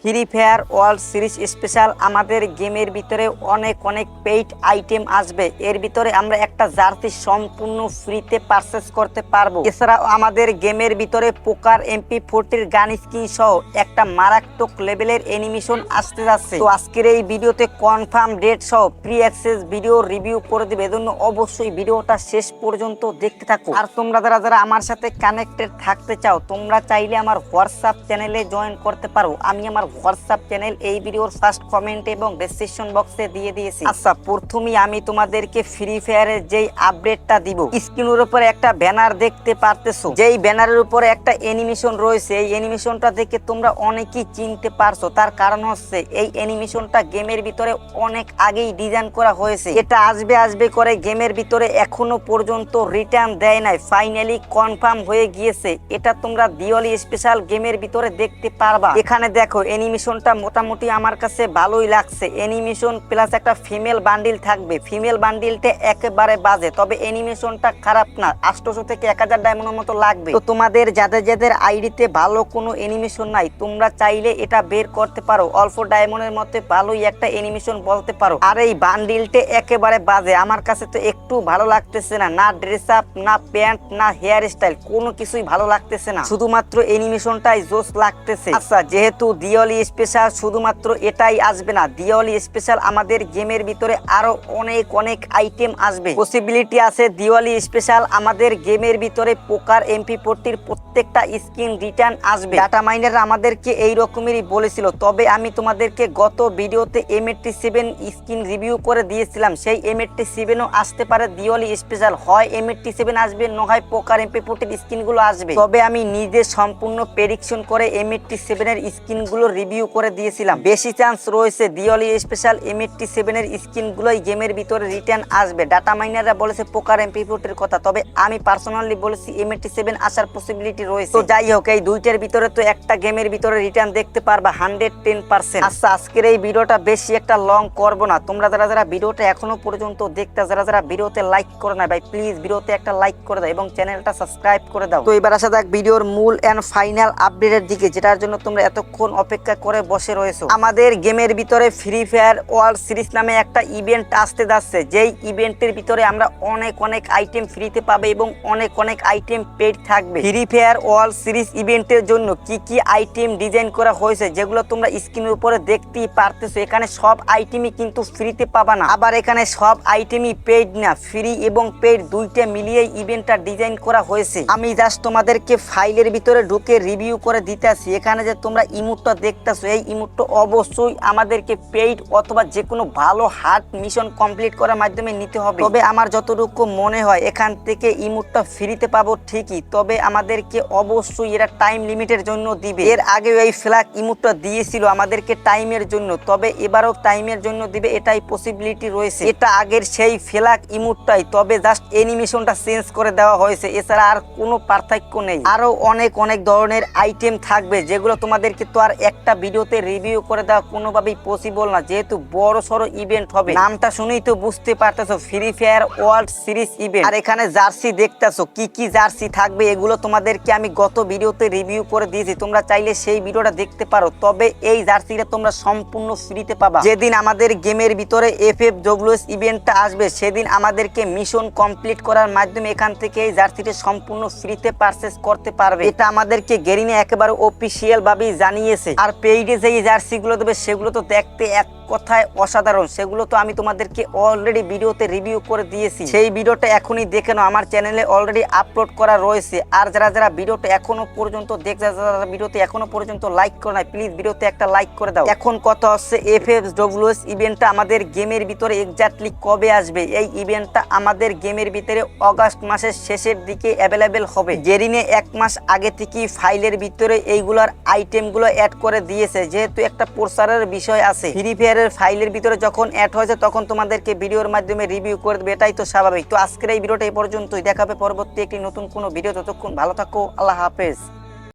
Free fire world series special আমাদের গেমের ভিতরে অনেক অনেক পেইড আইটেম আসবে। এর ভিতরে আমরা একটা জার্সি সম্পূর্ণ ফ্রিতে পারচেস করতে পারব। এছাড়াও আমাদের গেমের ভিতরে পোকার এমপি ফোরটির গান স্কিন সহ একটা মারাত্মক লেভেলের অ্যানিমেশন আসতে যাচ্ছে। তো আজকের এই ভিডিওতে কনফার্ম ডেট সহ প্রি অ্যাক্সেস ভিডিও রিভিউ করে দেবে। এজন্য অবশ্যই ভিডিওটা শেষ পর্যন্ত দেখতে থাকো। আর তোমরা যারা যারা আমার সাথে কানেক্টেড থাকতে চাও, তোমরা চাইলে আমার হোয়াটসঅ্যাপ চ্যানেলে জয়েন করতে পারো। আমি আমার হোয়াটসঅ্যাপ চ্যানেল এই ভিডিওর ফার্স্ট কমেন্ট এবং ডেসক্রিপশন বক্সে দিয়ে দিয়েছি। আচ্ছা প্রথমেই আমি তোমাদেরকে ফ্রি ফায়ারের যেই আপডেটটা দিব স্ক্রিনের উপরে একটা ব্যানার দেখতে পারতেছো। যেই ব্যানারের উপরে একটা অ্যানিমেশন রয়েছে, এই অ্যানিমেশনটা দেখে তোমরা অনেকেই চিনতে পারছ। তার কারণ হচ্ছে, এই অ্যানিমেশনটা গেমের ভিতরে অনেক আগেই ডিজাইন করা হয়েছে। এটা আসবে আসবে করে গেমের ভিতরে এখনও পর্যন্ত রিটার্ন দেয় নাই। ফাইনালি কনফার্ম হয়ে গিয়েছে। এটা তোমরা দিওয়ালি স্পেশাল গেমের ভিতরে দেখতে পারবা। এখানে দেখো অ্যানিমেশনটা মোটামুটি আমার কাছে ভালোই লাগছে। অ্যানিমেশন প্লাস একটা ফিমেল বান্ডিল থাকবে। ফিমেল বান্ডিলটা একেবারে বাজে, তবে অ্যানিমেশনটা খারাপ না। আটশোশো থেকে এক হাজার ডায়মন্ডের মতো লাগবে। তো তোমাদের, যাদের যাদের আইডিতে ভালো কোনো অ্যানিমেশন নাই, তোমরা চাইলে এটা বের করতে পারো। অল্প ডায়মন্ডের মধ্যে ভালোই একটা অ্যানিমেশন বলতে পারো। আর এই বান্ডিলটা একেবারে বাজে। আমার কাছে তো একটু ভালো লাগতেছে না। না ড্রেস আপ না প্যান্ট, না হেয়ার স্টাইল কোনো কিছুই ভালো লাগতেছে না। শুধুমাত্র অ্যানিমেশনটাই জোস লাগতেছে। আচ্ছা যেহেতু দিওয়ালি স্পেশাল শুধুমাত্র এটাই আসবে না। দিওয়ালি স্পেশাল আমাদের গেমের ভিতরে আরও অনেক অনেক আইটেম আসবে। পসিবিলিটি আছে দিওয়ালি স্পেশাল আমাদের গেমের ভিতরে পোকার এমপি ফোরটির প্রত্যেকটা স্কিন রিটার্ন আসবে। ডাটা মাইনার আমাদেরকে এই রকমেরই বলেছিল। তবে আমি তোমাদেরকে গত ভিডিওতে M eighty seven skin review করে দিয়েছিলাম। সেই এম এইটটি সেভেনও আসতে পারে দিওয়ালি স্পেশাল হয় এম এইটটি সেভেন আসবে নয় পোকার এমপি ফোরটির স্কিনগুলো আসবে। তবে আমি নিজে সম্পূর্ণ প্রেডিকশন করে এম এইটটি সেভেনের স্কিনগুলো রিভিউ করে দিয়েছিলাম। বেশি চান্স রয়েছে দিওয়ালি স্পেশাল এম এইটটি সেভেনের স্কিনগুলোই গেমের ভিতরে রিটার্ন আসবে। ডাটা মাইনাররা বলেছে পোকার এমপি ফোরটির কথা, তবে আমি পার্সোনালি বলেছি এম এইটটি সেভেন আসার পসিবিলিটি রয়েছে। তো যাই হোক, এই দুইটার ভিতরে তো একটা গেমের ভিতরে রিটার্ন দেখতে পারবা হান্ড্রেড টেন পার্সেন্ট আচ্ছা আজকের এই ভিডিওটা বেশি একটা লং করব না। তোমরা যারা যারা ভিডিওটা এখনও পর্যন্ত দেখতে, যারা যারা ভিডিওতে লাইক করে না ভাই প্লিজ ভিডিওতে একটা লাইক করে দাও এবং চ্যানেলটা সাবস্ক্রাইব করে দাও। তো এবার আসা যাক ভিডিওর মূল এন্ড ফাইনাল আপডেটের দিকে, যেটার জন্য তোমরা এতক্ষণ অপেক্ষা করে বসে রয়েছো। আমাদের গেমের ভিতরে ফ্রি ফায়ার ওয়ার্ল্ড সিরিজ নামে একটা ইভেন্ট আসতে যাচ্ছে। যেই ইভেন্টের ভিতরে আমরা অনেক অনেক আইটেম ফ্রিতে পাবে এবং অনেক অনেক আইটেম পেড থাকবে। ফ্রি ফায়ার ওয়ার্ল্ড সিরিজ ইভেন্টের জন্য কি কি আইটেম ডিজাইন করা হয়েছে, যেগুলো তোমরা স্ক্রিনের উপরে দেখতেই পারতেছো। এখানে সব আইটেমই কিন্তু ফ্রিতে পাবা না। আবার এখানে সব আইটেমই পেড না ফ্রি এবং পেড দুইটা মিলিয়ে ইভেন্টটা ডিজাইন করা হয়েছে। আমি জাস্ট তোমাদেরকে ফাইলের ভিতরে ঢুকে রিভিউ করে দিতেছি এখানে যে তোমরা ইমুটটা দেখতেছো এই ইমুটটা অবশ্যই আমাদেরকে পেইড অথবা যে কোনো ভালো হার্ট মিশন কমপ্লিট করার মাধ্যমে নিতে হবে। তবে আমার যতটুকু মনে হয়, এখান থেকে ইমুটটা ফ্রিতে পাবো ঠিকই, তবে আমাদেরকে অবশ্যই এরা টাইম লিমিটের জন্য দিবে। এর আগে এই ফ্ল্যাগ ইমুটটা দিয়েছিল আমাদেরকে টাইমের জন্য, তবে এবারও টাইমের জন্য দিবে, এটাই পসিবিলিটি রয়েছে। এটা আগের সেই ফ্ল্যাগ ইমুটটাই, তবে জাস্ট অ্যানিমেশনটা চেঞ্জ করে দেওয়া হয়েছে, এছাড়া আর কোনো পার্থক্য নেই। আরও অনেক অনেক ধরনের আইটেম থাকবে, যেগুলো তোমাদেরকে তো আর একটা ভিডিওতে রিভিউ করে দেওয়া কোনোভাবেই পসিবল না। যেহেতু বড় সড়ো ইভেন্ট হবে। নামটা শুনেই তো বুঝতে পারতেছো free fire world series event আর এখানে জার্সি দেখতেছো, কি কি জার্সি থাকবে এগুলো তোমাদেরকে আমি গত ভিডিওতে রিভিউ করে দিয়েছি। তোমরা চাইলে সেই ভিডিওটা দেখতে পারো। তবে এই জার্সিটা তোমরা সম্পূর্ণ ফ্রিতে পাবা। যেদিন আমাদের গেমের ভিতরে এফ এফ ডব্লিউএস ইভেন্টটা আসবে, সেদিন আমাদেরকে মিশন কমপ্লিট করার মাধ্যমে এখান থেকে এই জার্সিটা সম্পূর্ণ ফ্রিতে পারচেস করতে পারবে। এটা আমাদেরকে গেরিনে একেবারে অফিসিয়াল ভাবেই জানিয়েছে। আর পেইডে যে জার্সিগুলো দেবে সেগুলো তো দেখতে এক কথায় অসাধারণ, সেগুলো তো আমি তোমাদেরকে অলরেডি ভিডিওতে রিভিউ করে দিয়েছি। সেই ভিডিওটা এখনই দেখে নাও, আমার চ্যানেলে অলরেডি আপলোড করা রয়েছে। আর যারা যারা ভিডিওটা এখনও পর্যন্ত দেখছে, যারা যারা ভিডিওতে এখনও পর্যন্ত লাইক করে নাই প্লিজ ভিডিওতে একটা লাইক করে দাও। এখন কথা হচ্ছে এফ এফ ডব্লিউএস ইভেন্টটা আমাদের গেমের ভিতরে এক্স্যাক্টলি কবে আসবে? এই ইভেন্টটা আমাদের গেমের ভিতরে অগাস্ট মাসের শেষের দিকে অ্যাভেলেবেল হবে। জেরিনে এক মাস আগে থেকেই ফাইলের ভিতরে এইগুলোর আইটেমগুলো অ্যাড করে দিয়েছে। যেহেতু একটা প্রচারের বিষয় আছে ফ্রি ফায়ার ফাইলের ফাইলের ভিতরে যখন অ্যাড হয়েছে, তখন তোমাদেরকে ভিডিওর মাধ্যমে রিভিউ করে দেবে, এটাই তো স্বাভাবিক। তো আজকের এই ভিডিওটা এই পর্যন্তই। দেখাবে পরবর্তী একটি নতুন কোনো ভিডিও ততক্ষণ ভালো থাকো, আল্লাহ হাফেজ।